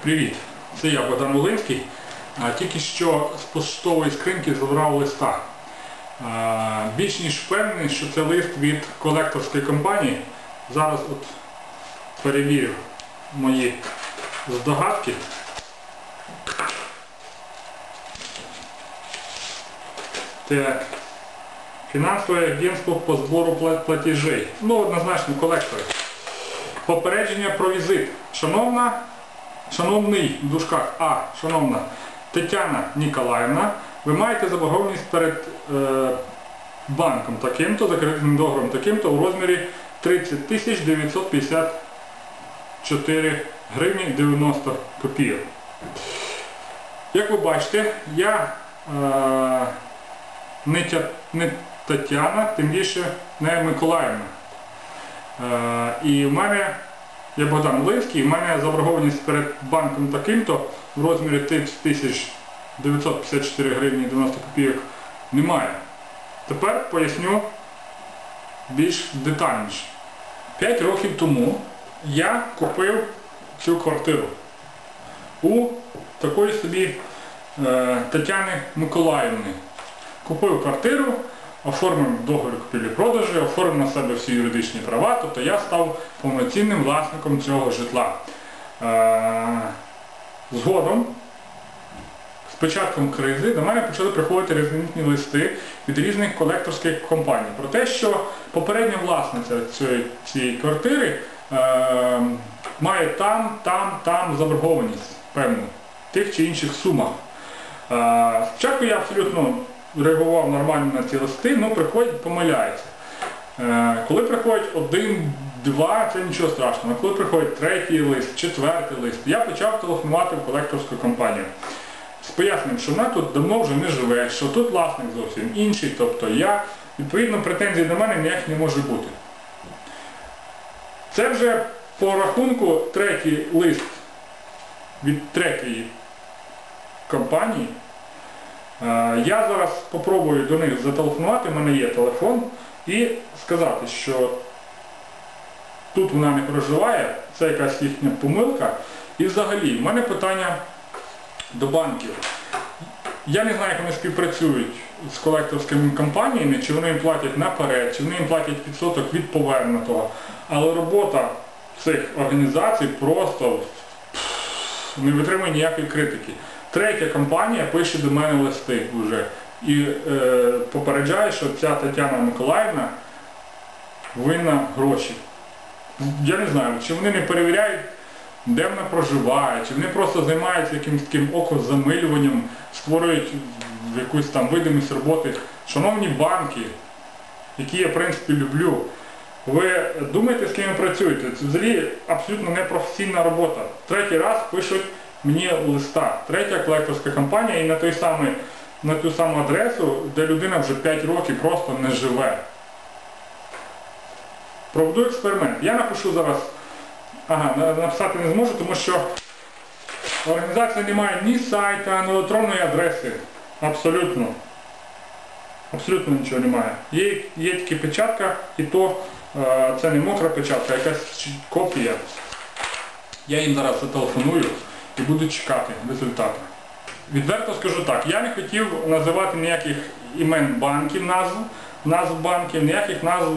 Привіт, це я Богдан Волинський. Тільки що з поштової скриньки забрав листа. Більш ніж впевнений, що це лист від колекторської компанії. Зараз от перевірю мої здогадки. Так. Фінансове агентство по збору платежей. Ну, однозначно, колектори. Попередження про візит. Шановна, шановний в дужках А, шановна Тетяна Ніколаївна, ви маєте заборгованість перед е, банком таким-то, за договором таким-то у розмірі 30 тисяч 954 гривні 90 копійок. Як ви бачите, я е, не, Тя- не Тетяна, тим більше не Миколаївна. Е, і в мене, я Богдан Линський, і в мене заборгованість перед банком таким-то в розмірі 30 тисяч 954 гривні 90 копійок немає. Тепер поясню більш детальніше. 5 років тому я купив цю квартиру у такої собі е, Тетяни Миколаївни. Купив квартиру, оформив договір купівлі-продажу, оформив на себе всі юридичні права, тобто я став повноцінним власником цього житла. Е, Згодом, з початком кризи, до мене почали приходити різноманітні листи від різних колекторських компаній про те, що попередня власниця цієї, квартири е, має там, там, там заборгованість певну в тих чи інших сумах. Е, Спочатку я абсолютно реагував нормально на ці листи, але приходять, помиляються. Е, Коли приходить один, два, це нічого страшного. Коли приходить третій лист, четвертий лист, я почав телефонувати в колекторську компанію. З поясненням, що вона тут давно вже не живе, що тут власник зовсім інший, тобто я, відповідно, претензій до мене ніяк не може бути. Це вже по рахунку третій лист від третьої компанії. Е, Я зараз спробую до них зателефонувати, в мене є телефон, і сказати, що тут вона не проживає, це якась їхня помилка. І взагалі, в мене питання до банків. Я не знаю, як вони співпрацюють з колекторськими компаніями, чи вони їм платять наперед, чи вони їм платять відсоток від повернутого. Але робота цих організацій просто не витримує ніякої критики. Третя компанія пише до мене листи вже і е, попереджає, що ця Тетяна Миколаївна винна гроші. Я не знаю, чи вони не перевіряють, де вона проживає, чи вони просто займаються якимось таким окозамилюванням, створюють якусь там видимість роботи. Шановні банки, які я в принципі люблю, ви думаєте, з ким ви працюєте? Це взагалі абсолютно непрофесійна робота. Третій раз пишуть мені листа. Третя колекторська компанія і на той самий, на ту саму адресу, де людина вже 5 років просто не живе. Проведу експеримент. Я напишу зараз, ага, написати не зможу, тому що організація не має ні сайта, ні електронної адреси. Абсолютно. Абсолютно нічого немає. Є, є тільки печатка, і то е, це не мокра печатка, а якась копія. Я їм зараз зателефоную і буду чекати результати. Відверто скажу так, я не хотів називати ніяких імен банків, назв, назв банків, ніяких назв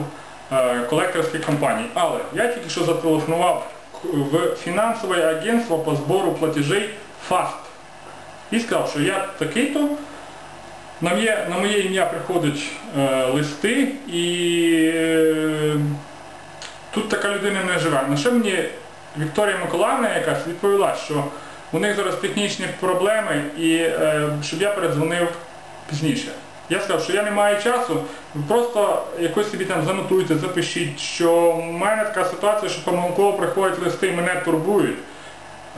е, колекторських компаній. Але я тільки що зателефонував в фінансове агентство по збору платежей ФАСТ і сказав, що я такий-то, на моє, на моє ім'я приходять е, листи і е, тут така людина не живе. На що мені Вікторія Миколаївна якась відповіла, що у них зараз технічні проблеми і е, щоб я передзвонив пізніше. Я сказав, що я не маю часу, просто якось собі там занотуйте, запишіть, що в мене така ситуація, що помилково приходять листи мене турбують.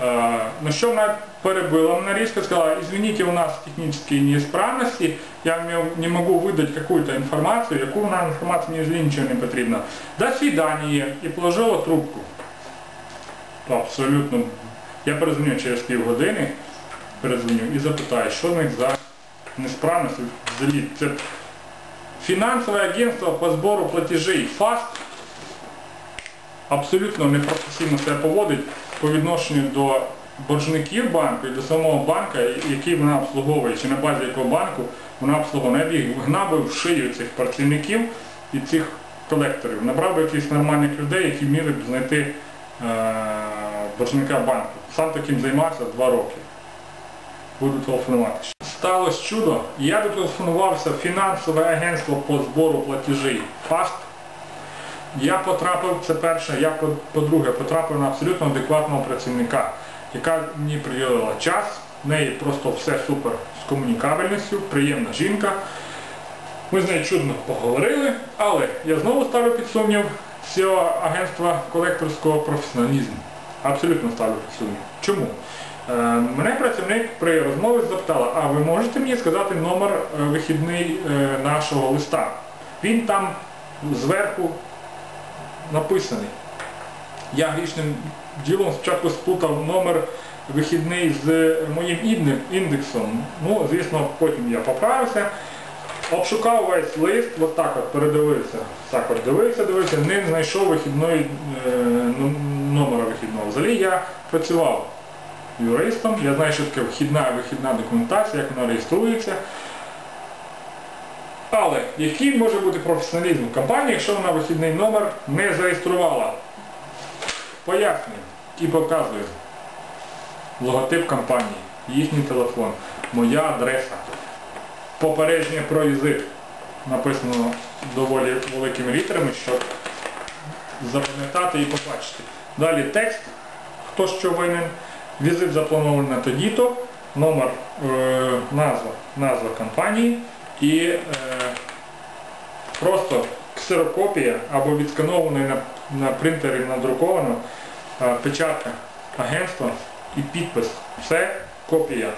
Е, На що вона перебила, вона різко сказала, извините, у нас технические неисправности, я не- не могу выдать какую-то информацию, яку вона інформацію мені нічого не потрібно. До свидания, і положила трубку. Абсолютно. Я перезвоню через півгодини, перезвоню і запитаю, що в них за несправність взагалі. Це фінансове агентство по збору платежей ФАСТ абсолютно непрофесійно себе поводить по відношенню до боржників банку і до самого банка, який вона обслуговує, чи на базі якого банку вона обслуговує. Я б їх гнав в шию цих працівників і цих колекторів. Набрав би якихось нормальних людей, які вміли б знайти е, боржника банку. Сам таким займався два роки. Буду телефонувати. Сталося чудо. Я дотелефонувався в фінансове агентство по збору платежей ФАСТ. Я потрапив, це перше, я по- по-друге, потрапив на абсолютно адекватного працівника, яка мені приділила час, в неї просто все супер з комунікабельністю, приємна жінка. Ми з нею чудно поговорили, але я знову ставлю під сумнів цього агентства колекторського професіоналізму. Абсолютно ставлю під сумнів. Чому? Е, Мене працівник при розмові запитала, а ви можете мені сказати номер е, вихідний е, нашого листа? Він там зверху написаний. Я грішним ділом спочатку сплутав номер вихідний з моїм індексом. Ну, звісно, потім я поправився. Обшукав весь лист, от так от передивився. Так от дивився, дивився, не знайшов вихідної е, ну, номера вихідного. Взагалі я працював юристом, я знаю, що таке вхідна і вихідна документація, як вона реєструється. Але який може бути професіоналізм в компанії, якщо вона вихідний номер не зареєструвала? Пояснюю і показую. Логотип компанії, їхній телефон, моя адреса, попередження про візит. Написано доволі великими літерами, щоб запам'ятати і побачити. Далі текст, хто що винен, візит запланований на тоді-то, номер, е, назва, назва компанії і е, просто ксерокопія або відсканований на, на принтері надруковано е, печатка агентства і підпис. Все копія.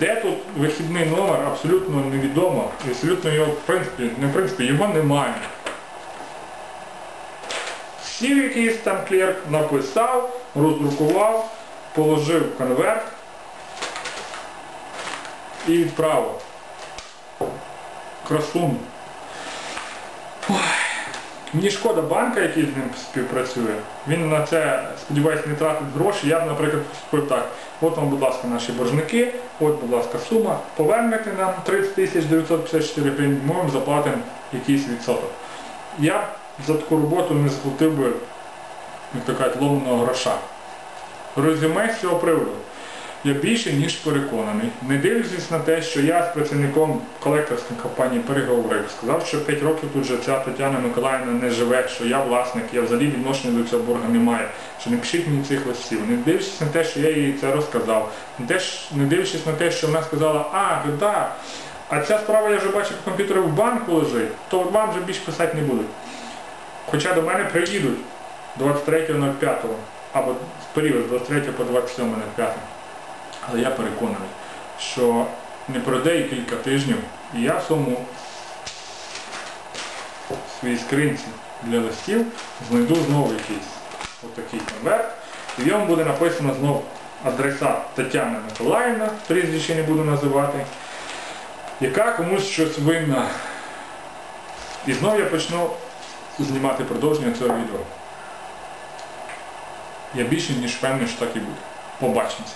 Де тут вихідний номер, абсолютно невідомо. Абсолютно його, в принципі, не в принципі, його немає. Сів якийсь там клерк, написав, роздрукував, положив конверт і відправив. Красун. Мені шкода банка, який з ним співпрацює. Він на це, сподіваюся, не тратить гроші. Я б, наприклад, поступив так. От вам, будь ласка, наші боржники, от, будь ласка, сума, повернете нам 30 тисяч 954 гривень, ми вам заплатимо якийсь відсоток. Я за таку роботу не заплатив би, як то кажуть, ломаного гроша. Резюме з цього приводу. Я більше ніж переконаний, не дивлячись на те, що я з працівником колекторської компанії переговорив, сказав, що 5 років тут вже ця Тетяна Миколаївна не живе, що я власник, я взагалі відношення до цього борга не маю, що не пишіть мені цих листів. Не дивлячись на те, що я їй це розказав, не, дивлячись на те, що вона сказала, а, то да, а ця справа я вже бачив в комп'ютері в банку лежить, то вам вже більше писати не будуть. Хоча до мене приїдуть 23.05 або період з 23 по 27.05. Але я переконаний, що не пройде і кілька тижнів, і я в своєму своїй скринці для листів знайду знову якийсь отакий конверт, і в ньому буде написано знову адреса Тетяна Миколаївна, прізвище не буду називати, яка комусь щось винна. І знову я почну знімати продовження цього відео. Я більше ніж певний, що так і буде. Побачимося.